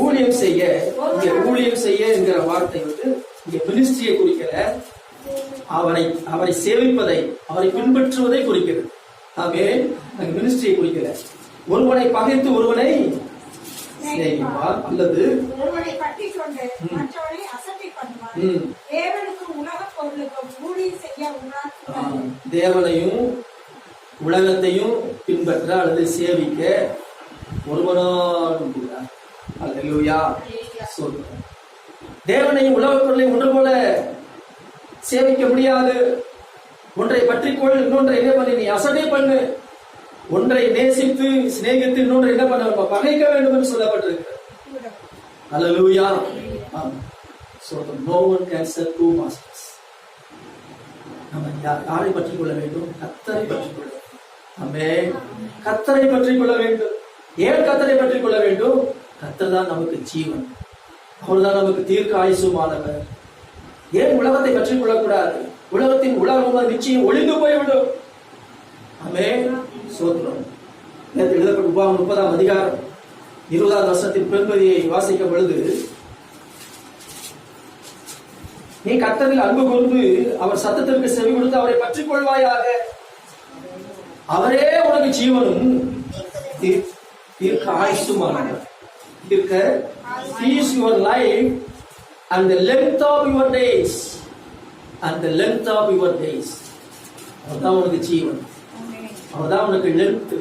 ஊழியம் செய்ய இங்க ஊழியம் செய்ய என்கிற வார்த்தை வந்து இங்க மினிஸ்ட்ரியை குறிக்கிற அவரை அவரை சேவிப்பதை அவரை பின்பற்றுவதை குறிக்கிறது. ஆமே அங்க மினிஸ்ட்ரியை குறிக்கல. ஒருவனை பகைத்து ஒருவனை சிநேகிப்பார் அல்லது ஒருவனை பற்றி கொண்டு மற்றவனை அசட்டை பண்ணுவார். ம், தேவனுக்கும் உலக பொருளுக்கும் ஊழியம் செய்ய ஆ, உணர்த்துவார் தேவனையும் உலகத்தையும் பின்பற்ற அல்லது சேவிக்க ஒருவனாலும் கூட அல்லேலூயா. சொல்றேன் தேவனையும் உலக பொருளை ஒன்று போல சேவிக்க முடியாது. ஒன்றை பற்றிக்கொள் இன்னொன்றை என்ன பண்ணி நீ அசடை பண்ணு. ஒன்றை நேசித்து சிநேகித்து இன்னொன்று என்ன பண்ண பகைக்க வேண்டும் என்று சொல்லப்பட்டிருக்கு அல்லேலூயா. ஆம். So the no one can நம்ம யாரை பற்றிக் கொள்ள வேண்டும்? கத்தரை பற்றிக் கொள்ள வேண்டும் கத்தரை பற்றிக் கொள்ள வேண்டும். ஏன் கத்தரை பற்றி கொள்ள வேண்டும்? கத்தர் தான் நமக்கு ஜீவன். அவர்தான் நமக்கு தீர்க்க ஆயுசுமானவர் ஏன் உலகத்தை பற்றிக் கொள்ளக்கூடாது? உலகத்தின் உலகம் நிச்சயம் ஒளிந்து போய்விடும். அமே சோத்திரம். நேற்று எழுதப்பட்ட உபாகம் முப்பதாம் அதிகாரம். இருபதாம் வருஷத்தின் பெண்மதியை வாசிக்கும் பொழுது நீ கத்தரில் அன்பு கூர்ந்து அவர் சத்தத்திற்கு செவி கொடுத்து அவரை பற்றிக் கொள்வாயாக. அவரே உனக்கு ஜீவனும் இருக்க தீர்க்க ஆயுசுமானவர். தீர்க்க is your life and length length your days and and the length of your அவர்தான் உனக்கு ஜீவன். அவர்தான் உனக்கு length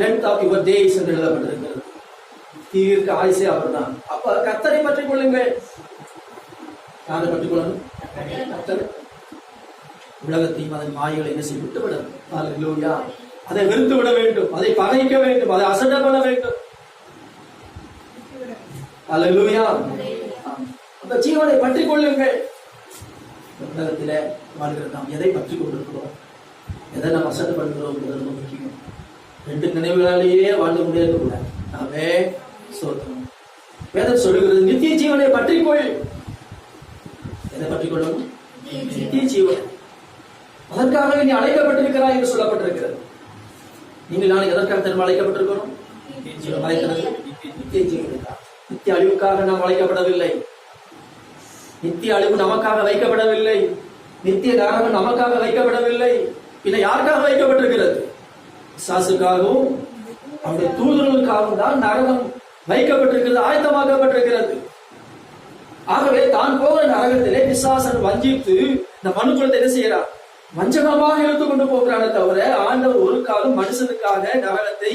length of your days என்று எழுதப்பட்டிருக்கிறது. தீர்க்க ஆயுசே அவர்தான். அப்ப கத்தரை பற்றி கொள்ளுங்கள். யாரை பற்றி கொள்ளணும்? கத்தர் உலகத்தையும் அதன் மாய்களை என்ன செய்ய விட்டு விட அதை வெறுத்து விட வேண்டும் அதை பகைக்க வேண்டும் அதை அசட பண்ண வேண்டும். அல்லேலூயா அந்த ஜீவனை பற்றிக் கொள்ளுங்கள். உலகத்தில வாழ்கிற நாம் எதை பற்றிக் கொண்டிருக்கிறோம்? எதை நாம் அசட்டப்படுகிறோம் ரொம்ப முக்கியம் ரெண்டு நினைவுகளாலேயே வாழ்ந்து கொண்டே இருக்கக்கூடாது நாமே சோதனம் வேதம் சொல்லுகிறது நித்திய ஜீவனை பற்றிக்கொள் எதை பற்றிக் கொள்ளணும் நித்திய ஜீவன். அதற்காகவே நீ அழைக்கப்பட்டிருக்கிறாய் என்று சொல்லப்பட்டிருக்கிறது. நீங்கள் நான் எதற்காக திரும்ப அழைக்கப்பட்டிருக்கிறோம்? நித்திய ஜீவனுக்காக நித்திய அழிவுக்காக நாம் அழைக்கப்படவில்லை. நித்திய அழிவு நமக்காக வைக்கப்படவில்லை. நித்திய நரகம் நமக்காக வைக்கப்படவில்லை. பின்ன யாருக்காக வைக்கப்பட்டிருக்கிறது? சாசுக்காகவும் அவருடைய தூதர்களுக்காகவும் தான் நரகம் வைக்கப்பட்டிருக்கிறது ஆயத்தமாக்கப்பட்டிருக்கிறது. ஆகவே தான் போகிற நரகத்திலே பிசாசன் வஞ்சித்து இந்த மனுக்குலத்தை என்ன செய்யறார் வஞ்சகமாக இழுத்து கொண்டு போகிறானே தவிர ஆண்டவர் ஒரு காலம் மனுஷனுக்காக நரகத்தை